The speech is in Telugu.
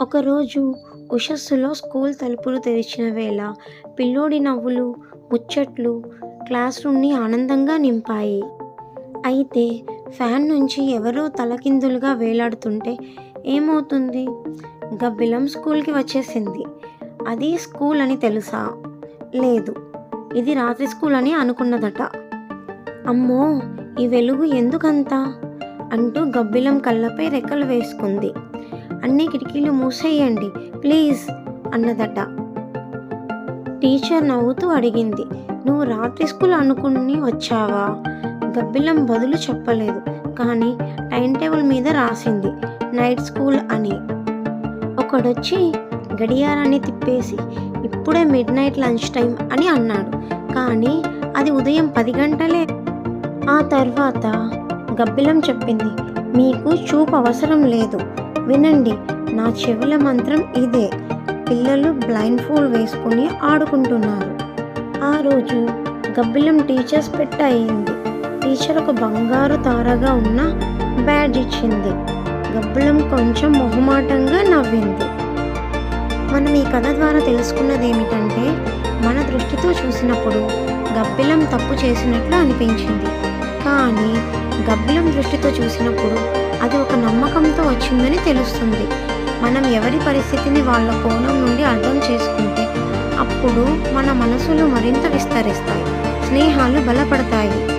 ఒకరోజు ఉషస్సులో స్కూల్ తలుపులు తెరిచిన వేళ పిల్లోడి నవ్వులు ముచ్చట్లు క్లాస్ రూమ్ని ఆనందంగా నింపాయి. అయితే ఫ్యాన్ నుంచి ఎవరో తలకిందులుగా వేలాడుతుంటే ఏమవుతుంది? గబ్బిలం స్కూల్కి వచ్చేసింది. అది స్కూల్ అని తెలుసా? లేదు. ఇది రాత్రి స్కూల్ అని అనుకున్నదట. అమ్మో! ఈ వెలుగు ఎందుకంత? అంటూ గబ్బిలం కళ్ళపై రెక్కలు వేసుకుంది. అన్ని కిటికీలు మూసేయండి ప్లీజ్ అన్నదట. టీచర్ నవ్వుతూ అడిగింది నువ్వు రాత్రి స్కూల్ అనుకుని వచ్చావా? గబ్బిలం బదులు చెప్పలేదు కానీ టైం టేబుల్ మీద రాసింది నైట్ స్కూల్ అని. ఒకడొచ్చి గడియారాన్ని తిప్పేసి ఇప్పుడే మిడ్ నైట్ లంచ్ టైం అని అన్నాడు కానీ అది ఉదయం పది గంటలే. ఆ తర్వాత గబ్బిలం చెప్పింది మీకు చూపు అవసరం లేదు వినండి నా చెవుల మంత్రం ఇదే. పిల్లలు బ్లైండ్ ఫోల్డ్ వేసుకుని ఆడుకుంటున్నారు. ఆ రోజు గబ్బిలం టీచర్స్ పెట్ట అయింది. టీచర్ ఒక బంగారు తారగా ఉన్న బ్యాడ్జ్ ఇచ్చింది. గబ్బిలం కొంచెం మొహమాటంగా నవ్వింది. మనం ఈ కథ ద్వారా తెలుసుకున్నది ఏమిటంటే మన దృష్టితో చూసినప్పుడు గబ్బిలం తప్పు చేసినట్లు అనిపించింది. కానీ గబ్బిలం దృష్టితో చూసినప్పుడు అది ఒక నమ్మకంతో వచ్చిందని తెలుస్తుంది. మనం ఎవరి పరిస్థితిని వాళ్ళ కోణం నుండి అర్థం చేసుకుంటే అప్పుడు మన మనసులు మరింత విస్తరిస్తాయి. స్నేహాలు బలపడతాయి.